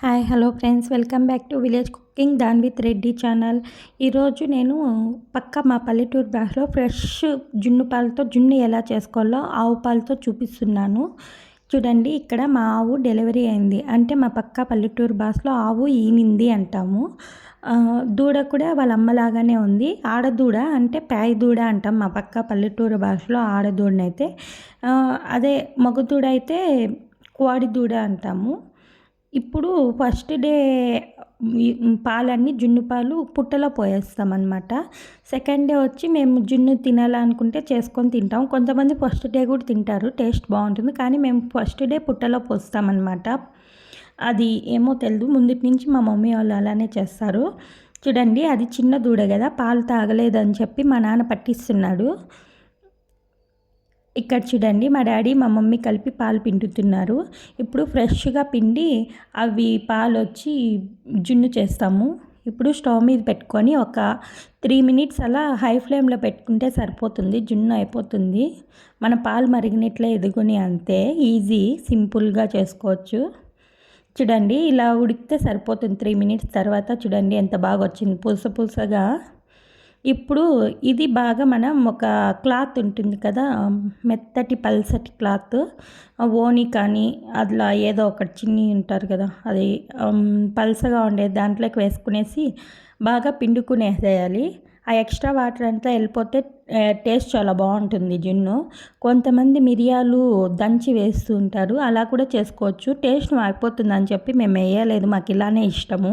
Hi hello friends. Welcome back to village cooking than with Reddy channel. ఈరోజు నేను పక్క మా పల్లెటూరు బ్యాగ్లో ఫ్రెష్ జున్ను పాలతో జున్ను ఎలా చేసుకోవాలో ఆవు పాలతో చూపిస్తున్నాను. చూడండి ఇక్కడ మా ఆవు డెలివరీ అయింది. అంటే మా పక్క పల్లెటూరు భాషలో ఆవు ఈనింది అంటాము. దూడ కూడా వాళ్ళ అమ్మలాగానే ఉంది. ఆడదూడ అంటే ప్యాయ్ దూడ అంటాం మా పక్క పల్లెటూరు భాషలో ఆడదూడనైతే. అదే మగదూడ అయితే కోడి దూడ అంటాము. ఇప్పుడు ఫస్ట్ డే పాలన్నీ జున్ను పాలు పుట్టలో పోయేస్తాం అనమాట సెకండ్ డే వచ్చి మేము జున్ను తినాలనుకుంటే చేసుకొని తింటాం. కొంతమంది ఫస్ట్ డే కూడా తింటారు. టేస్ట్ బాగుంటుంది. కానీ మేము ఫస్ట్ డే పుట్టలో పోస్తామన్నమాట. అది ఏమో తెలియదు ముందుటి నుంచి మా మమ్మీ వాళ్ళు అలానే చేస్తారు. చూడండి అది చిన్న దూడ కదా. పాలు తాగలేదని చెప్పి మా నాన్న పట్టిస్తున్నాడు. ఇక్కడ చూడండి మా డాడీ మా మమ్మీ కలిపి పాలు పిండుతున్నారు. ఇప్పుడు ఫ్రెష్గా పిండి అవి పాలు వచ్చి జున్ను చేస్తాము. ఇప్పుడు స్టవ్ మీద పెట్టుకొని ఒక త్రీ మినిట్స్ అలా హై ఫ్లేమ్లో పెట్టుకుంటే సరిపోతుంది జున్ను అయిపోతుంది. మన పాలు మరిగినట్లే ఎదుగుని అంతే ఈజీ సింపుల్గా చేసుకోవచ్చు. చూడండి ఇలా ఉడికితే సరిపోతుంది. త్రీ మినిట్స్ తర్వాత చూడండి ఎంత బాగా వచ్చింది పులుస పులుసగా ఇప్పుడు ఇది బాగా మనం ఒక క్లాత్ ఉంటుంది కదా మెత్తటి పల్సటి క్లాత్. ఓని కానీ అట్లా ఏదో ఒకటి చిన్ని ఉంటారు కదా అది పల్సగా ఉండే దాంట్లోకి వేసుకునేసి బాగా పిండుకునేసేయాలి. ఆ ఎక్స్ట్రా వాటర్ అంతా వెళ్ళిపోతే టేస్ట్ చాలా బాగుంటుంది జున్ను. కొంతమంది మిరియాలు దంచి వేస్తూ ఉంటారు అలా కూడా చేసుకోవచ్చు. టేస్ట్ మారిపోతుంది అని చెప్పి మేము వేయలేదు మాకు ఇలానే ఇష్టము.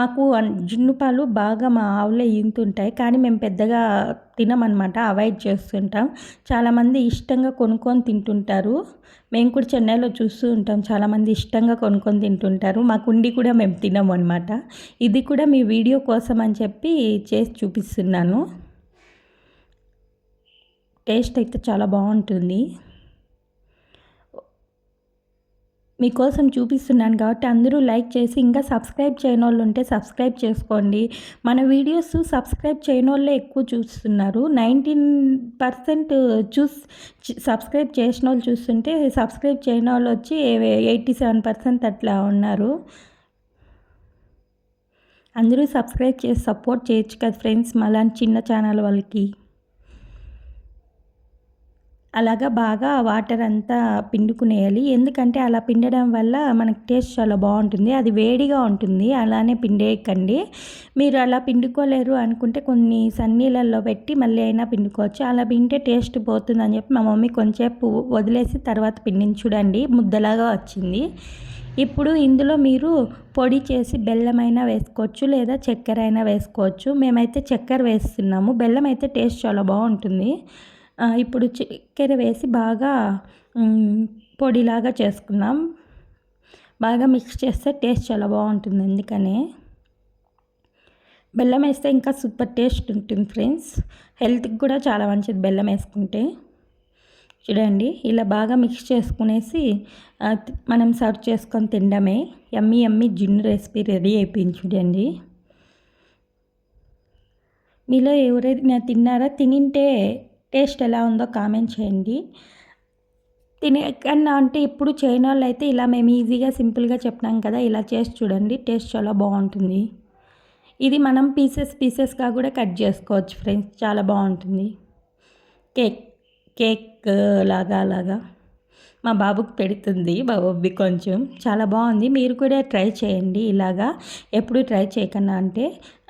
మాకు జున్ను పాలు బాగా మా ఆవులే ఈంతుంటాయి. కానీ మేము పెద్దగా తినమనమాట అవాయిడ్ చేస్తుంటాం. చాలామంది ఇష్టంగా కొనుక్కొని తింటుంటారు. మేము కూడా చెన్నైలో చూస్తూ ఉంటాం. చాలామంది ఇష్టంగా కొనుక్కొని తింటుంటారు. మాకు ఉండి కూడా మేము తినము అనమాట ఇది కూడా మీ వీడియో కోసం అని చెప్పి చేసి చూపిస్తున్నాను. టేస్ట్ అయితే చాలా బాగుంటుంది. మీకోసం చూపిస్తున్నాను కాబట్టి అందరూ లైక్ చేసి ఇంకా సబ్స్క్రైబ్ చేయని వాళ్ళు ఉంటే సబ్స్క్రైబ్ చేసుకోండి. మన వీడియోస్ సబ్స్క్రైబ్ చేయని వాళ్ళే ఎక్కువ చూస్తున్నారు. నైన్టీన్ పర్సెంట్ చూస్ సబ్స్క్రైబ్ చేసిన వాళ్ళు చూస్తుంటే సబ్స్క్రైబ్ చేయని వాళ్ళు వచ్చి ఎయిటీ సెవెన్ పర్సెంట్ అట్లా ఉన్నారు. అందరూ సబ్స్క్రైబ్ చేసి సపోర్ట్ చేయొచ్చు కదా ఫ్రెండ్స్ మళ్ళీ చిన్న ఛానల్ వాళ్ళకి. అలాగా బాగా వాటర్ అంతా పిండుకునేయాలి. ఎందుకంటే అలా పిండడం వల్ల మనకి టేస్ట్ చాలా బాగుంటుంది. అది వేడిగా ఉంటుంది. అలానే పిండేయకండి. మీరు అలా పిండుకోలేరు అనుకుంటే కొన్ని సన్నీళ్ళల్లో పెట్టి మళ్ళీ అయినా పిండుకోవచ్చు. అలా పిండితే టేస్ట్ పోతుందని చెప్పి మా మమ్మీ కొంచెంసేపు వదిలేసి తర్వాత పిండిని చూడండి. ముద్దలాగా వచ్చింది. ఇప్పుడు ఇందులో మీరు పొడి చేసి బెల్లం అయినా వేసుకోవచ్చు లేదా చక్కెర అయినా వేసుకోవచ్చు. మేమైతే చక్కెర వేస్తున్నాము. బెల్లం అయితే టేస్ట్ చాలా బాగుంటుంది. ఇప్పుడు చక్కెర వేసి బాగా పొడిలాగా చేసుకున్నాం బాగా మిక్స్ చేస్తే టేస్ట్ చాలా బాగుంటుంది అందుకనే బెల్లం వేస్తే ఇంకా సూపర్ టేస్ట్ ఉంటుంది ఫ్రెండ్స్ హెల్త్కి కూడా చాలా మంచిది బెల్లం వేసుకుంటే. చూడండి ఇలా బాగా మిక్స్ చేసుకునేసి మనం సర్వ్ చేసుకొని తినడమే. ఎమ్మి ఎమ్మి జిన్ను రెసిపీ రెడీ అయిపోయింది చూడండి. మీలో ఎవరైనా తిన్నారా? తినింటే టేస్ట్ ఎలా ఉందో కామెంట్ చేయండి. తినే కన్నా అంటే ఇప్పుడు చేయని వాళ్ళు అయితే ఇలా మేము ఈజీగా సింపుల్గా చెప్పినాం కదా ఇలా చేసి చూడండి టేస్ట్ చాలా బాగుంటుంది. ఇది మనం పీసెస్ పీసెస్గా కూడా కట్ చేసుకోవచ్చు ఫ్రెండ్స్ చాలా బాగుంటుంది. కేక్ కేక్ లాగా అలాగా మా బాబుకి పెడుతుంది బాబు కొంచెం. చాలా బాగుంది మీరు కూడా ట్రై చేయండి ఇలాగా. ఎప్పుడు ట్రై చేయకన్నా అంటే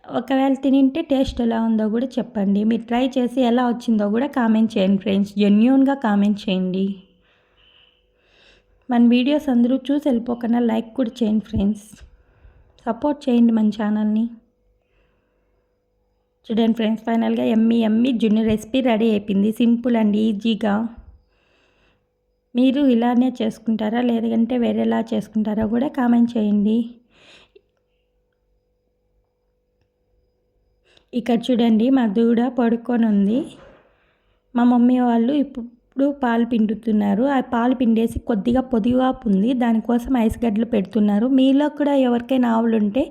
ఒకవేళ తినింటే టేస్ట్ ఎలా ఉందో కూడా చెప్పండి. మీరు ట్రై చేసి ఎలా వచ్చిందో కూడా కామెంట్ చేయండి ఫ్రెండ్స్. జెన్యున్గా కామెంట్ చేయండి. మన వీడియోస్ అందరూ చూసి వెళ్ళిపోకుండా లైక్ కూడా చేయండి ఫ్రెండ్స్. సపోర్ట్ చేయండి మన ఛానల్ని. చూడండి ఫ్రెండ్స్ ఫైనల్గా ఎమ్మి ఎమ్మి జున్ను రెసిపీ రెడీ అయిపోయింది. సింపుల్ అండ్ ఈజీగా. మీరు ఇలానే చేసుకుంటారా లేదంటే వేరేలా చేసుకుంటారా కూడా కామెంట్ చేయండి. ఇక్కడ చూడండి మా దూడ పడుకొని ఉంది మా మమ్మీ వాళ్ళు ఇప్పుడు పాలు పిండుతున్నారు. ఆ పాలు పిండేసి కొద్దిగా పొదిగాపు ఉంది. దానికోసం ఐస్ గడ్డలు పెడుతున్నారు. మీలో కూడా ఎవరికైనా ఆవులు ఉంటే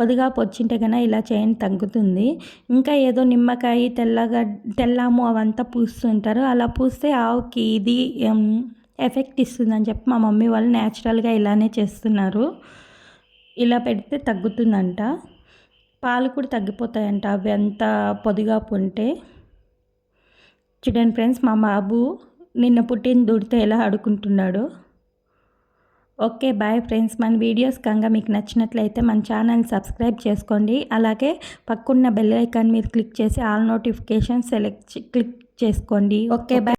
పొదిగాపు వచ్చింటే కన్నా ఇలా చేయని తగ్గుతుంది. ఇంకా ఏదో నిమ్మకాయ తెల్లగడ్ తెల్లాము అవంతా పూస్తుంటారు. అలా పూస్తే ఆవుకి ఇది ఎఫెక్ట్ ఇస్తుందని చెప్పి మా మమ్మీ వాళ్ళు న్యాచురల్గా ఇలానే చేస్తున్నారు. ఇలా పెడితే తగ్గుతుందంట. పాలు కూడా తగ్గిపోతాయంట. అవి ఎంత పొదిగా ఉంటే చూడండి ఫ్రెండ్స్ మా బాబు నిన్న పుట్టిన దుడితే ఎలా ఆడుకుంటున్నాడు. Okay bye friends. మన వీడియోస్ కనుక మీకు నచ్చినట్లయితే మన ఛానల్ సబ్స్క్రైబ్ చేసుకోండి. అలాగే పక్కన్న బెల్ ఐకాన్ మీద క్లిక్ చేసి ఆల్ నోటిఫికేషన్ సెలెక్ట్ క్లిక్ చేసుకోండి. Okay bye.